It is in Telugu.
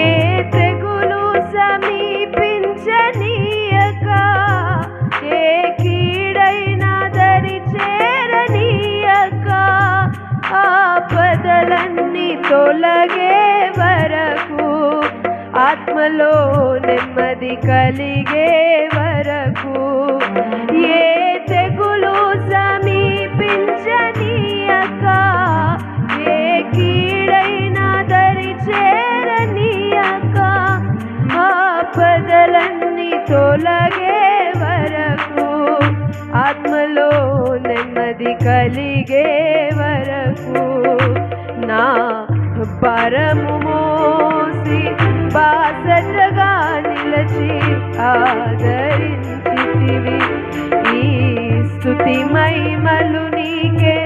ఏ తెగులు సమీపించనీయక ఏ కీడైనా దరి చేరనీయక ఆపదలన్నీ తొలగే వరకు ఆత్మలో నెమ్మది కలిగే ఆపదలన్నీ తొలగే వరకు ఆత్మలో నెమ్మది కలిగే వరకు నా పరము మోసి బాసటగా నిలచి ఆదరించితివి. ఈ స్థుతి మహిమలు నీకే